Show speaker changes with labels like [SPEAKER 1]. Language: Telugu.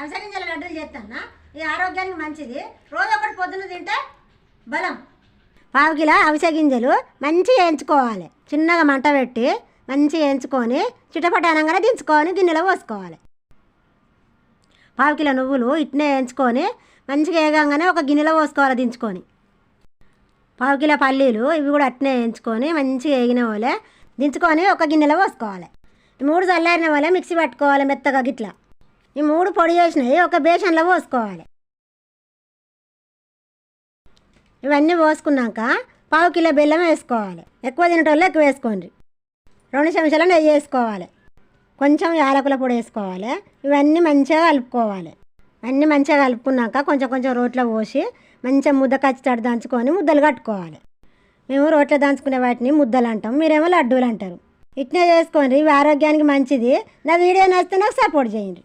[SPEAKER 1] అవిసె లడ్డూలు చేస్తానా? ఇది ఆరోగ్యానికి మంచిది. రోజు ఒకటి పొద్దున తింటే బలం. పావు కిలో అవిసె గింజలు మంచిగా వేయించుకోవాలి. చిన్నగా మంట పెట్టి మంచిగా వేయించుకొని చిటపటానంగానే దించుకొని గిన్నెలో పోసుకోవాలి. పావు కిలో నువ్వులు ఇట్నే వేయించుకొని మంచిగా వేగంగానే ఒక గిన్నెలో పోసుకోవాలి దించుకొని. పావు కిలో పల్లీలు ఇవి కూడా అట్నే వేయించుకొని మంచిగా వేగిన వాళ్ళే దించుకొని ఒక గిన్నెలో పోసుకోవాలి. మూడు చల్లారిన వాళ్ళే మిక్సీ పట్టుకోవాలి మెత్తగా గిట్లా. ఈ మూడు పొడి చేసినవి ఒక బేసన్లో పోసుకోవాలి. ఇవన్నీ పోసుకున్నాక పావు కిలో బెల్లం వేసుకోవాలి. ఎక్కువ తినేటోళ్ళు ఎక్కువ వేసుకోండి. రెండు చెంచాల నెయ్యి వేసుకోవాలి. కొంచెం యాలకుల పొడి వేసుకోవాలి. ఇవన్నీ మంచిగా కలుపుకోవాలి. అన్నీ మంచిగా కలుపుకున్నాక కొంచెం కొంచెం రోట్లో పోసి మంచిగా ముద్ద కచ్చిటాడు దంచుకొని ముద్దలు కట్టుకోవాలి. మేము రోట్లో దంచుకునే వాటిని ముద్దలు అంటాం. మీరేమో లడ్డూలు అంటారు. ఇట్నే చేసుకోండి. ఇవి ఆరోగ్యానికి మంచిది. నా వీడియో నచ్చితే నాకు సపోర్ట్ చేయండి.